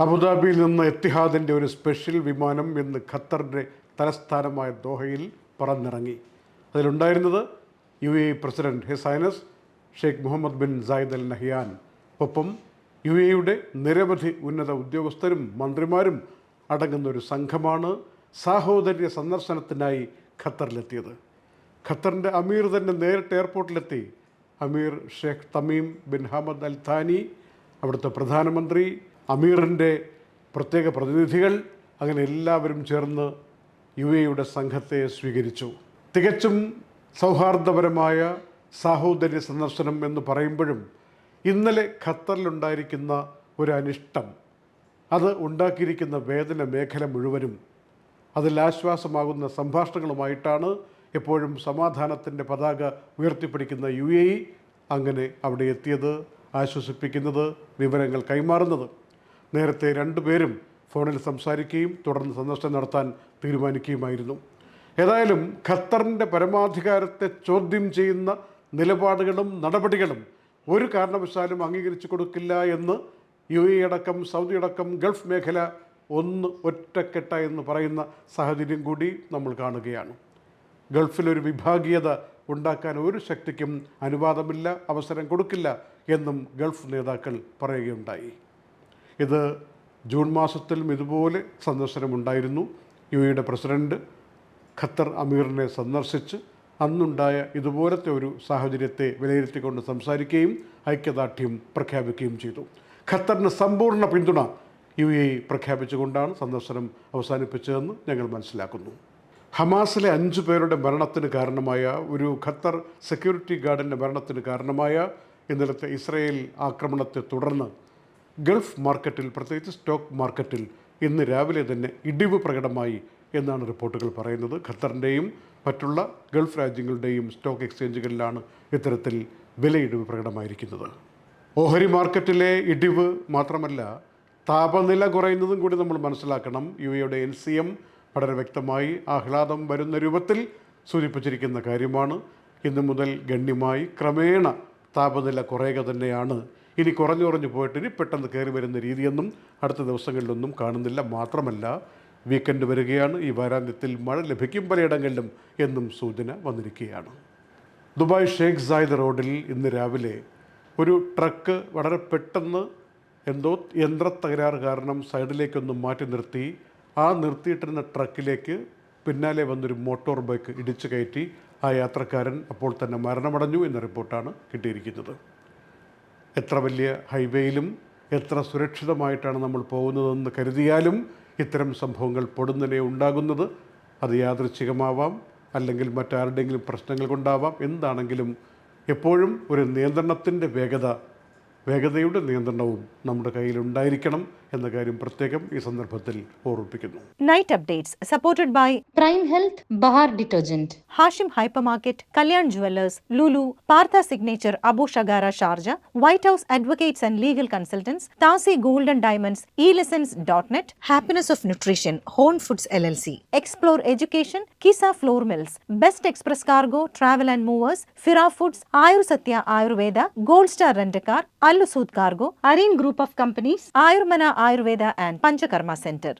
അബുദാബിയിൽ നിന്ന് എത്തിഹാദിന്റെ ഒരു സ്പെഷ്യൽ വിമാനം ഇന്ന് ഖത്തറിന്റെ തലസ്ഥാനമായ ദോഹയിൽ പറന്നിറങ്ങി. അതിലുണ്ടായിരുന്നത് U A president his highness Sheikh Mohamed bin Zayed Al Nahyan. ഒപ്പം യു എയുടെ നിരവധി ഉന്നത ഉദ്യോഗസ്ഥരും മന്ത്രിമാരും അടങ്ങുന്ന ഒരു സംഘമാണ് സാഹോദര്യ സന്ദർശനത്തിനായി ഖത്തറിലെത്തിയത്. ഖത്തറിന്റെ അമീർ തന്നെ നേരിട്ട് എയർപോർട്ടിലെത്തി. അമീർ Sheikh Tamim bin Hamad Al Thani അവിടുത്തെ പ്രധാനമന്ത്രി അമീറിന്റെ പ്രത്യേക പ്രതിനിധികൾ അങ്ങനെ എല്ലാവരും ചേർന്ന് യു എയുടെ സംഘത്തെ സ്വീകരിച്ചു. തികച്ചും സൗഹാർദ്ദപരമായ സാഹോദര്യ സന്ദർശനം എന്ന് പറയുമ്പോഴും ഇന്നലെ ഖത്തറിലുണ്ടായിരിക്കുന്ന ഒരു അനിഷ്ടം അത് ഉണ്ടാക്കിയിരിക്കുന്ന വേദന മേഖല മുഴുവനും അതിൽ ആശ്വാസമാകുന്ന സംഭാഷണങ്ങളുമായിട്ടാണ് എപ്പോഴും സമാധാനത്തിന്റെ പതാക ഉയർത്തിപ്പിടിക്കുന്ന യു അങ്ങനെ അവിടെ എത്തിയത് ആശ്വസിപ്പിക്കുന്നത് വിവരങ്ങൾ കൈമാറുന്നത്. നേരത്തെ രണ്ടുപേരും ഫോണിൽ സംസാരിക്കുകയും തുടർന്ന് സന്ദർശനം നടത്താൻ തീരുമാനിക്കുകയുമായിരുന്നു. ഏതായാലും ഖത്തറിന്റെ പരമാധികാരത്തെ ചോദ്യം ചെയ്യുന്ന നിലപാടുകളും നടപടികളും ഒരു കാരണവശാലും അംഗീകരിച്ചു കൊടുക്കില്ല എന്ന് യു എ അടക്കം സൗദി അടക്കം ഗൾഫ് മേഖല ഒന്ന് ഒറ്റക്കെട്ട എന്ന് പറയുന്ന സാഹചര്യം കൂടി നമ്മൾ കാണുകയാണ്. ഗൾഫിലൊരു വിഭാഗീയത ഉണ്ടാക്കാൻ ഒരു ശക്തിക്കും അനുവാദമില്ല അവസരം കൊടുക്കില്ല എന്നും ഗൾഫ് നേതാക്കൾ പറയുകയുണ്ടായി. ഇത് ജൂൺ മാസത്തിലും ഇതുപോലെ സന്ദർശനമുണ്ടായിരുന്നു. യു എയുടെ പ്രസിഡന്റ് ഖത്തർ അമീറിനെ സന്ദർശിച്ച് അന്നുണ്ടായ ഇതുപോലത്തെ ഒരു സാഹചര്യത്തെ വിലയിരുത്തിക്കൊണ്ട് സംസാരിക്കുകയും ഐക്യദാർഢ്യം പ്രഖ്യാപിക്കുകയും ചെയ്തു. ഖത്തറിന് സമ്പൂർണ പിന്തുണ യു എ പ്രഖ്യാപിച്ചുകൊണ്ടാണ് സന്ദർശനം അവസാനിപ്പിച്ചതെന്ന് ഞങ്ങൾ മനസ്സിലാക്കുന്നു. ഹമാസിലെ അഞ്ചു പേരുടെ മരണത്തിന് കാരണമായ ഒരു ഖത്തർ സെക്യൂരിറ്റി ഗാർഡിന്റെ മരണത്തിന് കാരണമായ ഇന്നലത്തെ ഇസ്രയേൽ ആക്രമണത്തെ തുടർന്ന് ഗൾഫ് മാർക്കറ്റിൽ പ്രത്യേകിച്ച് സ്റ്റോക്ക് മാർക്കറ്റിൽ ഇന്ന് രാവിലെ തന്നെ ഇടിവ് പ്രകടമായി എന്നാണ് റിപ്പോർട്ടുകൾ പറയുന്നത്. ഖത്തറിന്റെയും മറ്റുള്ള ഗൾഫ് രാജ്യങ്ങളുടെയും സ്റ്റോക്ക് എക്സ്ചേഞ്ചുകളിലാണ് ഇത്തരത്തിൽ വിലയിടിവ് പ്രകടമായിരിക്കുന്നത്. ഓഹരി മാർക്കറ്റിലെ ഇടിവ് മാത്രമല്ല താപനില കുറയുന്നതും കൂടി നമ്മൾ മനസ്സിലാക്കണം. യു എയുടെ എൻ സി എം വളരെ വ്യക്തമായി ആഹ്ലാദം വരുന്ന രൂപത്തിൽ സൂചിപ്പിച്ചിരിക്കുന്ന കാര്യമാണ്. ഇന്നു മുതൽ ഗണ്യമായി ക്രമേണ താപനില കുറയുക തന്നെയാണ് ഇനി കുറഞ്ഞു കുറഞ്ഞു പോയിട്ട് ഇനി പെട്ടെന്ന് കയറി വരുന്ന രീതിയൊന്നും അടുത്ത ദിവസങ്ങളിലൊന്നും കാണുന്നില്ല. മാത്രമല്ല വീക്കെൻഡ് വരികയാണ്. ഈ വാരാന്ത്യത്തിൽ മഴ ലഭിക്കും പലയിടങ്ങളിലും എന്നും സൂചന വന്നിരിക്കുകയാണ്. ദുബായ് ഷേഖ് സായിദ് റോഡിൽ ഇന്ന് രാവിലെ ഒരു ട്രക്ക് വളരെ പെട്ടെന്ന് എന്തോ യന്ത്ര തകരാറ് കാരണം സൈഡിലേക്കൊന്ന് മാറ്റി നിർത്തി. ആ നിർത്തിയിട്ടിരുന്ന ട്രക്കിലേക്ക് പിന്നാലെ വന്നൊരു മോട്ടോർ ബൈക്ക് ഇടിച്ചു കയറ്റി. ആ യാത്രക്കാരൻ അപ്പോൾ തന്നെ മരണമടഞ്ഞു എന്ന റിപ്പോർട്ടാണ് കിട്ടിയിരിക്കുന്നത്. എത്ര വലിയ ഹൈവേയിലും എത്ര സുരക്ഷിതമായിട്ടാണ് നമ്മൾ പോകുന്നതെന്ന് കരുതിയാലും ഇത്തരം സംഭവങ്ങൾ പൊടുന്നനെ ഉണ്ടാകുന്നത്. അത് യാദൃച്ഛികമാവാം അല്ലെങ്കിൽ മറ്റാരുടെയെങ്കിലും പ്രശ്നങ്ങൾ കൊണ്ടാവാം. എന്താണെങ്കിലും എപ്പോഴും ഒരു നിയന്ത്രണത്തിന്റെ വേഗത വേഗതയുടെ നിയന്ത്രണവും നമ്മുടെ കയ്യിൽ ഉണ്ടായിരിക്കണം എന്ന കാര്യം പ്രത്യേകം ഈ സന്ദർഭത്തിൽ ഓർമ്മിപ്പിക്കുന്നു. Night updates supported by prime health Bahar detergent Hashim hypermarket Kalyan jewellers Lulu Partha signature Abu Shagara Sharjah white house advocates and legal consultants Tasi golden diamonds e lessons dot net happiness of nutrition horn foods L L C explore education Kisa flour mills best express cargo travel and movers Fira foods Ayur Satya Ayurveda gold star rent car Rent-A-Car, Allusud Cargo, Areen Group of Companies, Ayurmana Ayurveda and Panchakarma Center.